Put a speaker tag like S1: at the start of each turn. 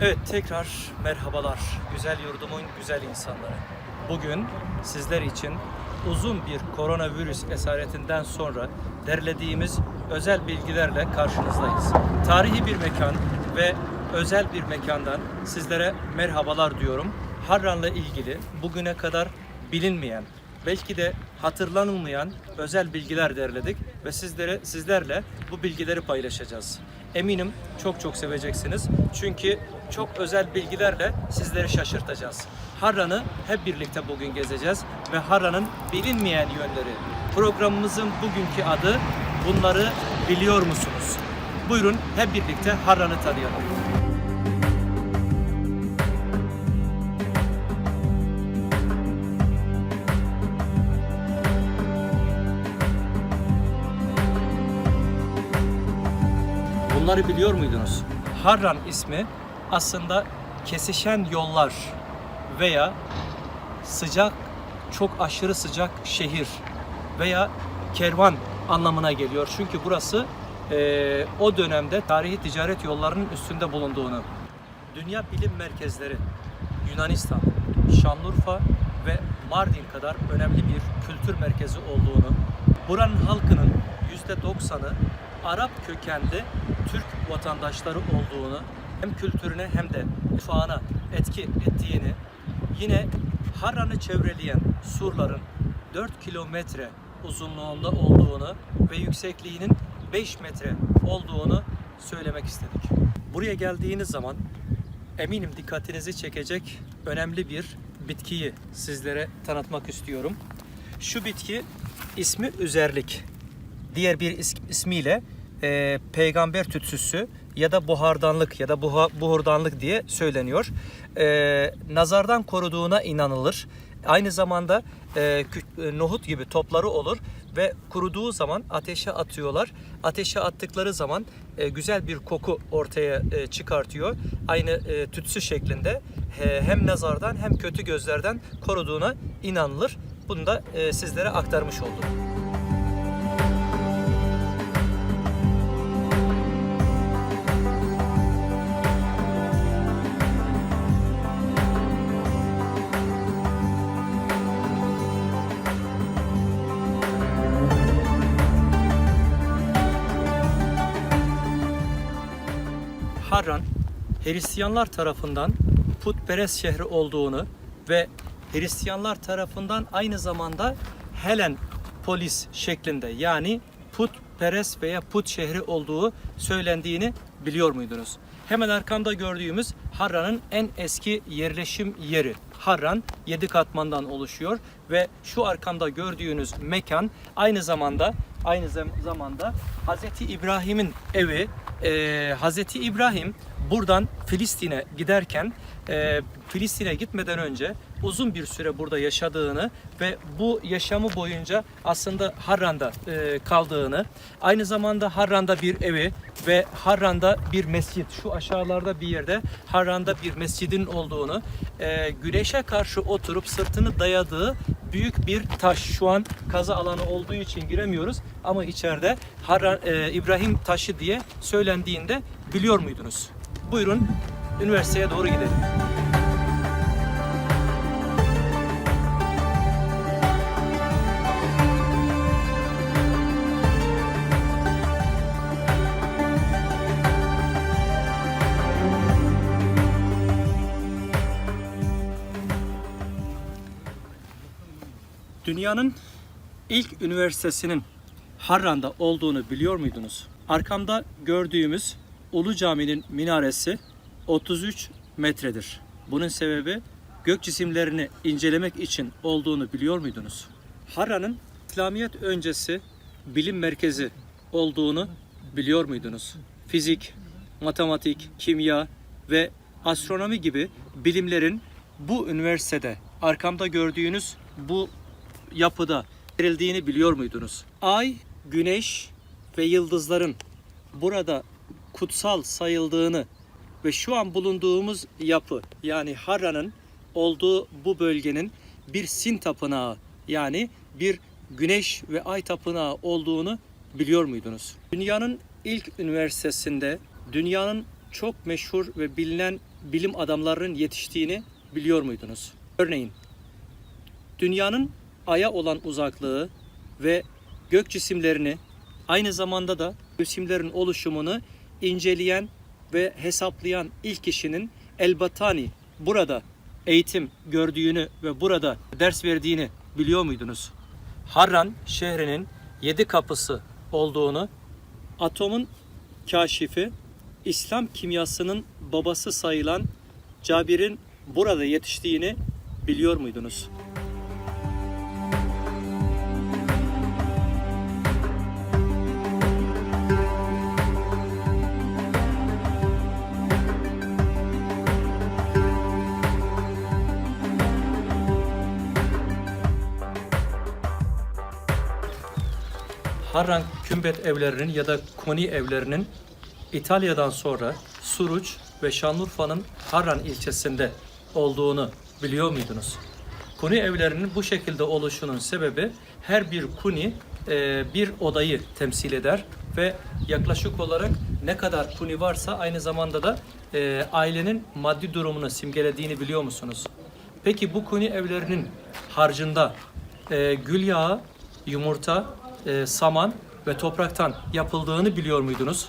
S1: Evet tekrar merhabalar güzel yurdumun güzel insanları. Bugün sizler için uzun bir koronavirüs esaretinden sonra derlediğimiz özel bilgilerle karşınızdayız. Tarihi bir mekan ve özel bir mekandan sizlere merhabalar diyorum. Harran'la ilgili bugüne kadar bilinmeyen, belki de hatırlanılmayan özel bilgiler derledik ve sizlere sizlerle bu bilgileri paylaşacağız. Eminim çok çok seveceksiniz. Çünkü çok özel bilgilerle sizleri şaşırtacağız. Harran'ı hep birlikte bugün gezeceğiz ve Harran'ın bilinmeyen yönleri. Programımızın bugünkü adı Bunları biliyor musunuz? Buyurun hep birlikte Harran'ı tanıyalım. Bunları biliyor muydunuz? Harran ismi aslında kesişen yollar veya sıcak, çok aşırı sıcak şehir veya kervan anlamına geliyor. Çünkü burası eee, o dönemde tarihi ticaret yollarının üstünde bulunduğunu. Dünya bilim merkezleri Yunanistan, Şanlıurfa ve Mardin kadar önemli bir kültür merkezi olduğunu, buranın halkının %90'ı Arap kökenli Türk vatandaşları olduğunu, hem kültürüne hem de mutfağına etki ettiğini, yine Harran'ı çevreleyen surların 4 kilometre uzunluğunda olduğunu ve yüksekliğinin 5 metre olduğunu söylemek istedik. Buraya geldiğiniz zaman eminim dikkatinizi çekecek önemli bir bitkiyi sizlere tanıtmak istiyorum. Şu bitki ismi üzerlik. Diğer bir is- ismiyle e, peygamber tütsüsü ya da buhardanlık ya da buha, buhurdanlık diye söyleniyor. E, nazardan koruduğuna inanılır. Aynı zamanda e, e, nohut gibi topları olur ve kuruduğu zaman ateşe atıyorlar. Ateşe attıkları zaman e, güzel bir koku ortaya e, çıkartıyor. Aynı e, tütsü şeklinde e, hem nazardan hem kötü gözlerden koruduğuna inanılır. Bunu da e, sizlere aktarmış oldum. Hristiyanlar tarafından putperest şehri olduğunu ve Hristiyanlar tarafından aynı zamanda Helen polis şeklinde yani putperest veya put şehri olduğu söylendiğini biliyor muydunuz? Hemen arkamda gördüğümüz Harran'ın en eski yerleşim yeri. Harran 7 katmandan oluşuyor ve şu arkamda gördüğünüz mekan aynı zamanda aynı zam- zamanda Hazreti İbrahim'in evi. Ee, Hazreti İbrahim buradan Filistin'e giderken e, Filistin'e gitmeden önce uzun bir süre burada yaşadığını ve bu yaşamı boyunca aslında Harran'da e, kaldığını, aynı zamanda Harran'da bir evi ve Harran'da bir mescit, şu aşağılarda bir yerde Harran'da bir mescidin olduğunu, e, güneşe karşı oturup sırtını dayadığı büyük bir taş. Şu an kaza alanı olduğu için giremiyoruz ama içeride Harran, e, İbrahim taşı diye söylendiğinde biliyor muydunuz? Buyurun üniversiteye doğru gidelim. Dünyanın ilk üniversitesinin Harran'da olduğunu biliyor muydunuz? Arkamda gördüğümüz Ulu Cami'nin minaresi 33 metredir. Bunun sebebi gök cisimlerini incelemek için olduğunu biliyor muydunuz? Harran'ın İslamiyet öncesi bilim merkezi olduğunu biliyor muydunuz? Fizik, matematik, kimya ve astronomi gibi bilimlerin bu üniversitede arkamda gördüğünüz bu yapıda verildiğini biliyor muydunuz? Ay, güneş ve yıldızların burada kutsal sayıldığını ve şu an bulunduğumuz yapı yani Harran'ın olduğu bu bölgenin bir sin tapınağı yani bir güneş ve ay tapınağı olduğunu biliyor muydunuz? Dünyanın ilk üniversitesinde dünyanın çok meşhur ve bilinen bilim adamlarının yetiştiğini biliyor muydunuz? Örneğin dünyanın aya olan uzaklığı ve gök cisimlerini aynı zamanda da cisimlerin oluşumunu inceleyen ve hesaplayan ilk kişinin Elbatani burada eğitim gördüğünü ve burada ders verdiğini biliyor muydunuz? Harran şehrinin yedi kapısı olduğunu, atomun kaşifi, İslam kimyasının babası sayılan Cabir'in burada yetiştiğini biliyor muydunuz? Harran kümbet evlerinin ya da koni evlerinin İtalya'dan sonra Suruç ve Şanlıurfa'nın Harran ilçesinde olduğunu biliyor muydunuz? Kuni evlerinin bu şekilde oluşunun sebebi her bir kuni e, bir odayı temsil eder ve yaklaşık olarak ne kadar kuni varsa aynı zamanda da e, ailenin maddi durumunu simgelediğini biliyor musunuz? Peki bu kuni evlerinin harcında e, gül yağı, yumurta, e, saman ve topraktan yapıldığını biliyor muydunuz?